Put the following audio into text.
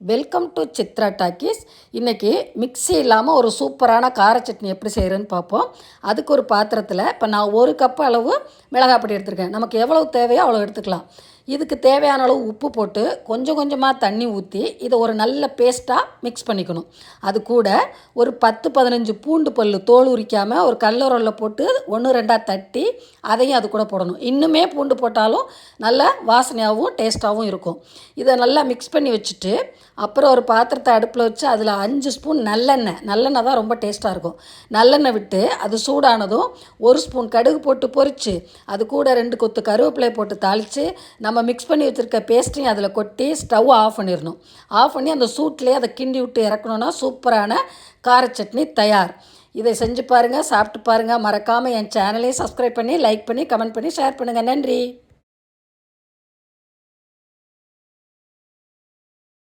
Welcome to Chitra talkies இன்றைக்கி mixie இல்லாமல் ஒரு சூப்பரான கார சட்னி எப்படி செய்கிறேன்னு பார்ப்போம். அதுக்கு ஒரு பாத்திரத்தில் இப்போ நான் ஒரு கப் அளவு மிளகாய் பொடி எடுத்திருக்கேன். நமக்கு எவ்வளவு தேவையோ அவ்வளோ எடுத்துக்கலாம். இதுக்கு தேவையான அளவு உப்பு போட்டு கொஞ்சம் கொஞ்சமாக தண்ணி ஊற்றி இதை ஒரு நல்ல பேஸ்ட்டாக மிக்ஸ் பண்ணிக்கணும். அது கூட ஒரு பத்து பதினஞ்சு பூண்டு பல் தோல் உரிக்காமல் ஒரு கல்லூரில் போட்டு ஒன்று ரெண்டாக தட்டி அதையும் அது கூட போடணும். இன்னுமே பூண்டு போட்டாலும் நல்லா வாசனையாகவும் டேஸ்ட்டாகவும் இருக்கும். இதை நல்லா மிக்ஸ் பண்ணி வச்சுட்டு அப்புறம் ஒரு பாத்திரத்தை அடுப்பில் வச்சு அதில் அஞ்சு ஸ்பூன் நல்லெண்ணெய். நல்லெண்ணெய் தான் ரொம்ப டேஸ்ட்டாக இருக்கும். நல்லெண்ணெய் விட்டு அது சூடானதும் ஒரு ஸ்பூன் கடுகு போட்டு பொரித்து அது கூட ரெண்டு கொத்து கருவேப்பிலை போட்டு தாளித்து நம்ம நம்ம மிக்ஸ் பண்ணி வச்சுருக்க பேஸ்ட்டையும் அதில் கொட்டி ஸ்டவ் ஆஃப் பண்ணிடணும். ஆஃப் பண்ணி அந்த சூட்லேயே அதை கிண்டி விட்டு இறக்கணுன்னா சூப்பரான கார சட்னி தயார். இதை செஞ்சு பாருங்கள் சாப்பிட்டு பாருங்கள் மறக்காமல் என் சேனலையும் சப்ஸ்கிரைப் பண்ணி லைக் பண்ணி கமெண்ட் பண்ணி ஷேர் பண்ணுங்கள் நன்றி.